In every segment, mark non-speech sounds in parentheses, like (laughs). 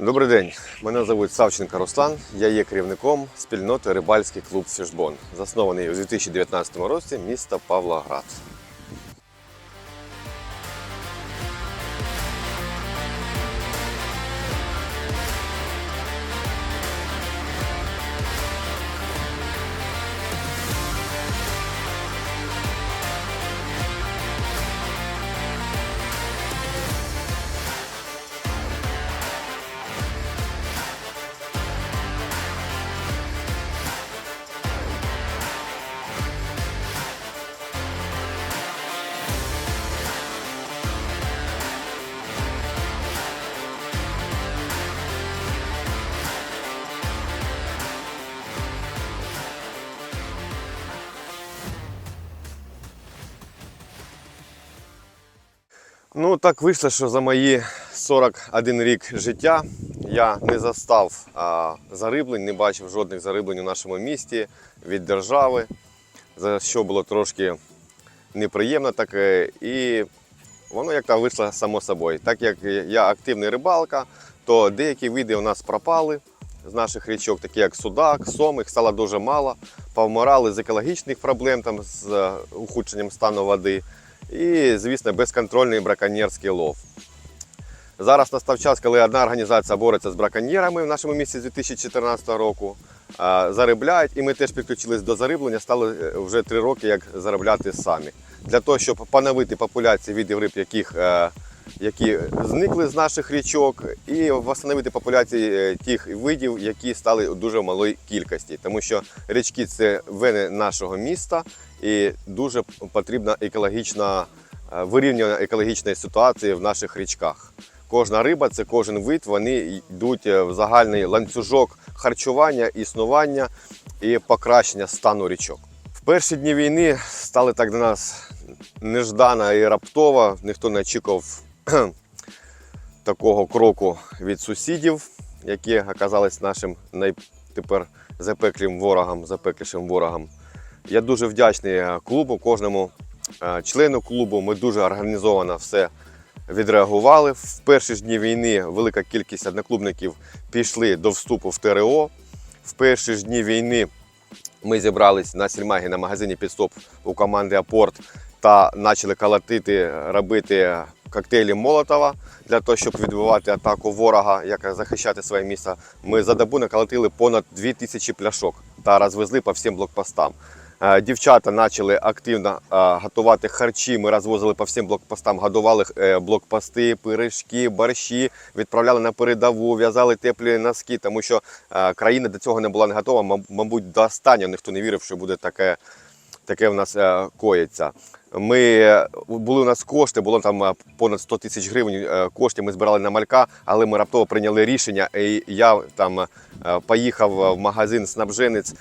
Добрий день, мене звуть Савченко Руслан. Я є керівником спільноти Рибальський клуб Фішбон, заснований у 2019 році міста Павлоград. Ну, так вийшло, що за мої 41 рік життя я не застав а, зариблень, не бачив жодних зариблень у нашому місті від держави, за що було трошки неприємно таке. І воно як то вийшло само собою. Так як я активний рибалка, то деякі види у нас пропали з наших річок, такі як судак, сом, їх стало дуже мало. Повмирали з екологічних проблем, там, з е, ухудшенням стану води. І, звісно, безконтрольний браконьєрський лов. Зараз настав час, коли одна організація бореться з браконьєрами в нашому місті з 2014 року. Заробляють, і ми теж підключились до зариблення, стали е, вже три роки як заробляти самі. Для того, щоб поновити популяції видів риб, яких, е, які зникли з наших річок, і встановити популяції е, тих видів, які стали у дуже малої кількості. Тому що річки це вени нашого міста, і дуже потрібна екологічна е, вирівнювання екологічної ситуації в наших річках. Кожна риба це кожен вид, вони йдуть е, в загальний ланцюжок харчування, існування і покращення стану річок. В перші дні війни стали так до нас неждано і раптово. Ніхто не очікував (clears throat) такого кроку від сусідів, які оказались нашим найтепер запеклим ворогом, запеклішим ворогом. Я дуже вдячний е, клубу, кожному е, члену клубу. Ми дуже організовано все відреагували. В перші ж дні війни велика кількість одноклубників пішли до вступу в ТРО. В перші ж дні війни ми зібрались на сільмагі на магазині підстоп у команди Апорт та почали колотити, робити коктейлі Молотова для того, щоб відбивати атаку ворога, як захищати своє місце. Ми за добу наколотили понад 2000 пляшок та розвезли по всім блокпостам. Е, Дівчата почали активно е, готувати харчі. Ми розвозили по всім блокпостам, годували е, блокпости, пиріжки, борщі, відправляли на передову, в'язали теплі носки, тому що країна до цього не була не готова. Мабуть, до останнього ніхто не вірив, що буде таке, таке в нас коїться. Ми е, були у нас кошти, було там е, понад 100 тисяч гривень е, коштів. Ми збирали на малька, але ми раптово прийняли рішення. І я там поїхав в магазин снабженець,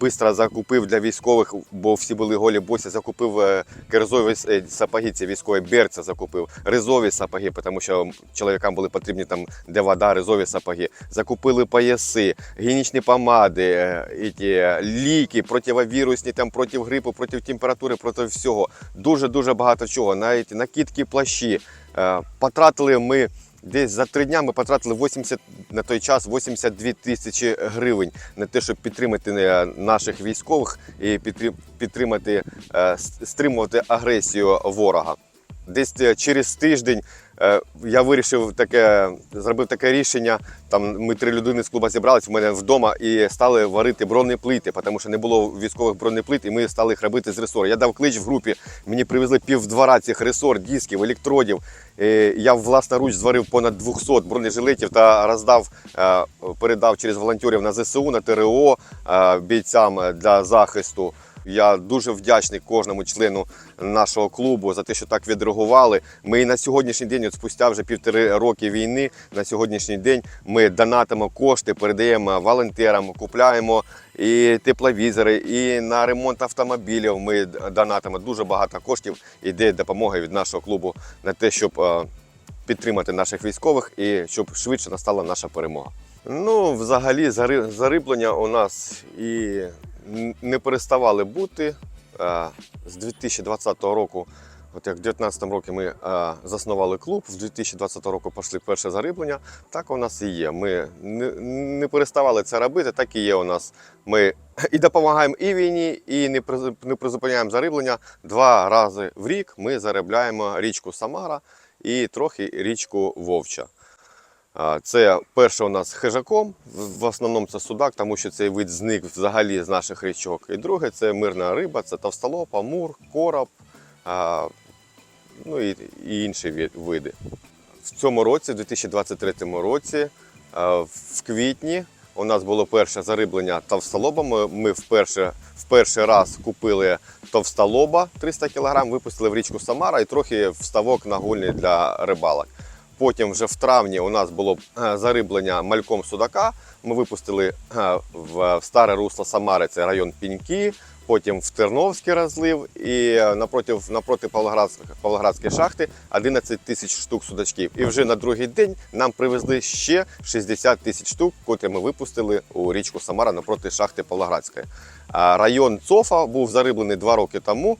швидко закупив для військових, бо всі були голі босі. Закупив керзові сапоги, ці військові берця закупив, ризові сапоги, тому що чоловікам були потрібні там де вода, ризові сапоги. Закупили пояси, гігієнічні помади, ті, ліки, противовірусні, там проти грипу, проти температури, проти всього. Дуже дуже багато чого. Навіть накидки, плащі. Е, Потратили ми. Десь за три дня ми потратили 80 на той час 82 тисячі гривень на те, щоб підтримати е, наших військових і підтримати, е, стримувати агресію ворога. Десь через тиждень я вирішив таке, зробив таке рішення. Там ми три людини з клуба зібрались в мене вдома і стали варити бронеплити, тому що не було військових бронеплит, і ми стали їх робити з ресор. Я дав клич в групі, мені привезли півдвора цих ресор, дисків, електродів. Е, Я власноруч зварив понад 200 бронежилетів та роздав, е, передав через волонтерів на ЗСУ, на ТРО е, бійцям для захисту. Я дуже вдячний кожному члену нашого клубу за те, що так відреагували. Ми і на сьогоднішній день, от спустя вже півтори роки війни, на сьогоднішній день ми донатимо кошти, передаємо волонтерам, купляємо і тепловізори, і на ремонт автомобілів. Ми донатимо дуже багато коштів. Іде допомога від нашого клубу на те, щоб е, підтримати наших військових і щоб швидше настала наша перемога. Ну, взагалі, зари- зариблення у нас і не переставали бути. З 2020 року от як в 2019 році ми заснували клуб, в 2020 року пішли перше зариблення, так у нас і є. Ми не, переставали це робити, так і є у нас. Ми і допомагаємо і війні, і не призупиняємо зариблення. Два рази в рік ми заробляємо річку Самара і трохи річку Вовча. Це перше у нас хижаком, в- основному це судак, тому що цей вид зник взагалі з наших річок. І друге це мирна риба, це товстолоб, амур, короб, ну і, інші види. В цьому році, в 2023 році, в квітні, у нас було перше зариблення товстолоба. Ми, вперше, в перший раз купили товстолоба 300 кг, випустили в річку Самара і трохи вставок нагульний для рибалок. Потім вже в травні у нас було е, зариблення мальком судака. Ми випустили е, в старе русло Самари, це район Піньки, потім в Терновський розлив і е, напроти, напроти Павлоградської, шахти 11 тисяч штук судачків. І вже на другий день нам привезли ще 60 тисяч штук, котрі ми випустили у річку Самара напроти шахти Павлоградської. Район Цофа був зариблений два роки тому.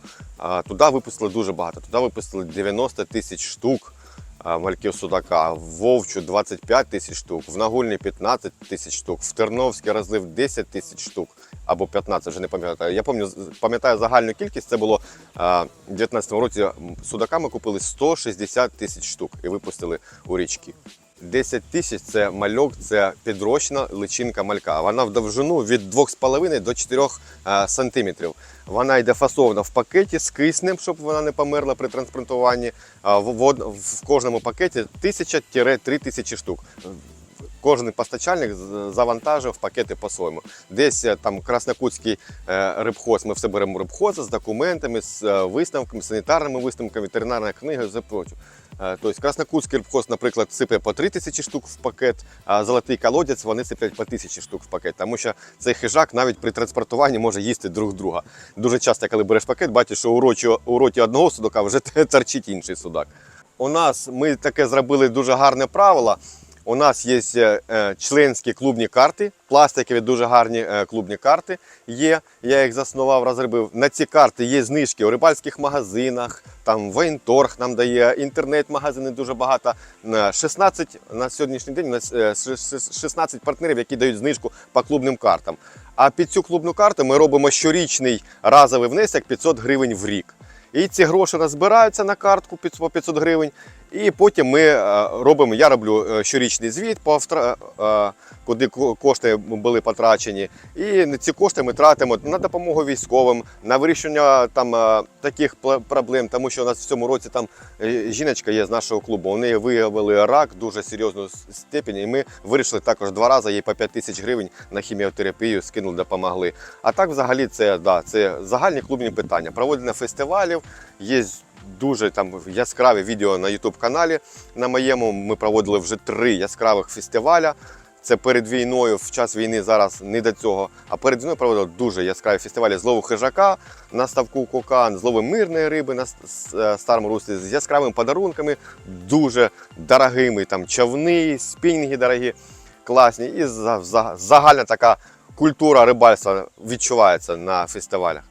Туди випустили дуже багато. Туди випустили 90 тисяч штук мальків судака, в Вовчу 25 тисяч штук, в Нагульні 15 тисяч штук, в Терновський розлив 10 тисяч штук або 15, вже не пам'ятаю. Я пам'ятаю, загальну кількість. Це було в 2019 році. Судака ми купили 160 тисяч штук і випустили у річки. 10 тисяч це мальок, це підрощена личинка малька. Вона в довжину від 2,5 до 4 е, сантиметрів. Вона йде фасована в пакеті з киснем, щоб вона не померла при транспортуванні. В, кожному пакеті 1000-3 тисячі штук. Кожен постачальник завантажив пакети по-своєму. Десь е, там Краснокутський е, рибхоз, ми все беремо рибхоз з документами, з висновками, санітарними висновками, ветеринарною книгою, все проче. Е, Тобто Краснокутський рибхоз, наприклад, сипе по 3 тисячі штук в пакет, а золотий колодязь вони сиплять по тисячі штук в пакет, тому що цей хижак навіть при транспортуванні може їсти друг друга. Дуже часто, коли береш пакет, бачиш, що у роті, у роті одного судака вже (laughs) торчить інший судак. У нас ми таке зробили дуже гарне правило. У нас є е, е, членські клубні карти, пластикові дуже гарні е, клубні карти є. Я їх заснував, розробив. На ці карти є знижки у рибальських магазинах, там Воєнторг нам дає, інтернет-магазини дуже багато. Е, 16 на сьогоднішній день у нас е, ш- ш- 16 партнерів, які дають знижку по клубним картам. А під цю клубну карту ми робимо щорічний разовий внесок 500 гривень в рік. І ці гроші розбираються на картку по 500 гривень. І потім ми е, робимо, я роблю е, щорічний звіт, по втра- е, куди кошти були потрачені. І ці кошти ми тратимо на допомогу військовим, на вирішення там таких проблем, тому що у нас в цьому році там жіночка є з нашого клубу. Неї виявили рак дуже серйозну с- степені, і ми вирішили також два рази їй по 5 тисяч гривень на хіміотерапію скинули, допомогли. А так, взагалі, це да, це загальні клубні питання. Проведення фестивалів, є дуже там яскраві відео на YouTube каналі. На моєму ми проводили вже три яскравих фестиваля. Це перед війною, в час війни зараз не до цього. А перед війною проводили дуже яскраві фестивалі злову хижака на ставку Кокан, злови мирної риби на е, старому руслі з яскравими подарунками, дуже дорогими. Там човни, спінінги дорогі, класні. І за- за- загальна така культура рибальства відчувається на фестивалях.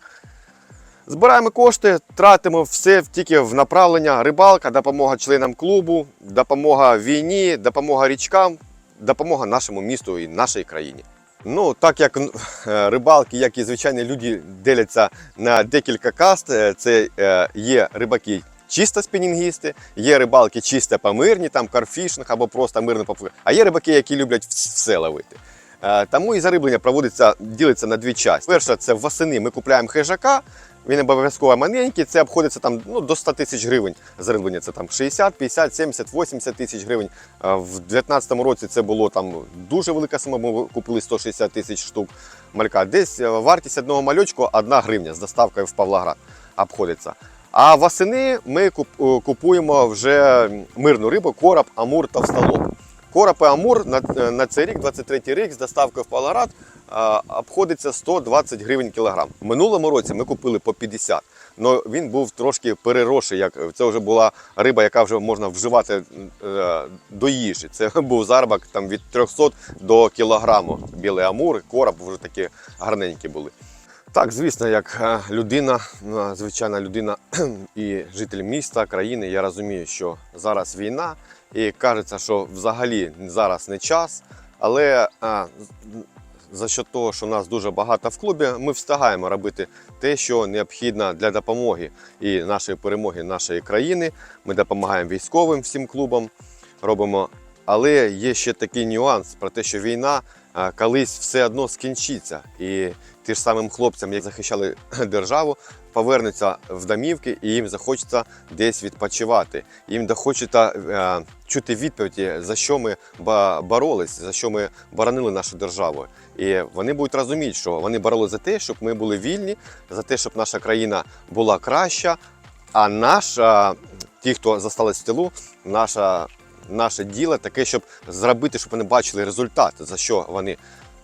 Збираємо кошти, тратимо все тільки в направлення рибалка, допомога членам клубу, допомога війні, допомога річкам, допомога нашому місту і нашій країні. Ну, так як е, рибалки, як і звичайні люди деляться на декілька каст, е, це е, є рибаки чисто спінінгісти, є рибалки чисто помирні, там карфішинг або просто мирно попли. А є рибаки, які люблять все ловити. Тому і зариблення проводиться, ділиться на дві частини. Перше, це восени ми купуємо хижака, він обов'язково маленький, це обходиться там ну, до 100 тисяч гривень. Зариблення це там 60, 50, 70, 80 тисяч гривень. В 2019 році це було там дуже велика сума, ми купили 160 тисяч штук малька. Десь е, вартість одного мальочку 1 гривня з доставкою в Павлоград обходиться. А восени ми е, купуємо вже мирну рибу, короб, амур та всталоб. Короб і амур на, е, на цей рік, 23 рік, з доставкою в Павлоград обходиться 120 гривень кілограм. В минулому році ми купили по 50. але він був трошки переросший. Як це вже була риба, яка вже можна вживати е, до їжі. Це (laughs) був заробок там від 300 до кілограму. Білий амур, короб вже такі гарненькі були. Так, звісно, як е, людина, ну, звичайна людина (clears throat) і житель міста, країни, я розумію, що зараз війна, і кажеться, що взагалі зараз не час. Але за що того, що нас дуже багато в клубі, ми встигаємо робити те, що необхідно для допомоги і нашої перемоги нашої країни. Ми допомагаємо військовим всім клубам, робимо. Але є ще такий нюанс про те, що війна колись все одно скінчиться. І ж самим хлопцям, які захищали (clears throat) державу, повернуться в домівки і їм захочеться десь відпочивати. Їм захочеться е, чути відповіді, за що ми боролись, за що ми боронили нашу державу. І вони будуть розуміти, що вони боролися за те, щоб ми були вільні, за те, щоб наша країна була краща. А наша, ті, хто зостались в тилу, наша, наше діло таке, щоб зробити, щоб вони бачили результат, за що вони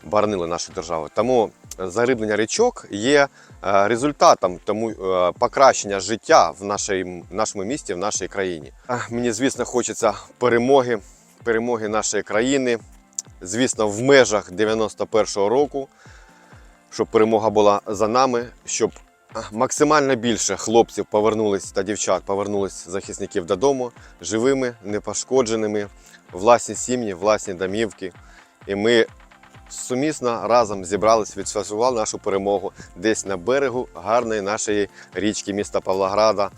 боронили нашу державу. Тому зариблення річок є е, результатом тому е, покращення життя в нашій, нашому місті, в нашій країні. Е, Мені, звісно, хочеться перемоги, перемоги нашої країни. Звісно, в межах 91-го року, щоб перемога була за нами, щоб е, максимально більше хлопців повернулись та дівчат повернулись захисників додому живими, непошкодженими, власні сім'ї, власні домівки. І ми сумісно разом зібрались, відсвяткували нашу перемогу десь на берегу гарної нашої річки міста Павлограда.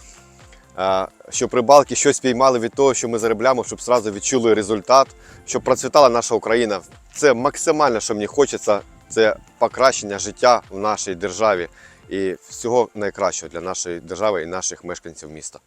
Щоб рибалки щось піймали від того, що ми заробляємо, щоб одразу відчули результат, щоб процвітала наша Україна. Це максимально, що мені хочеться, це покращення життя в нашій державі і всього найкращого для нашої держави і наших мешканців міста.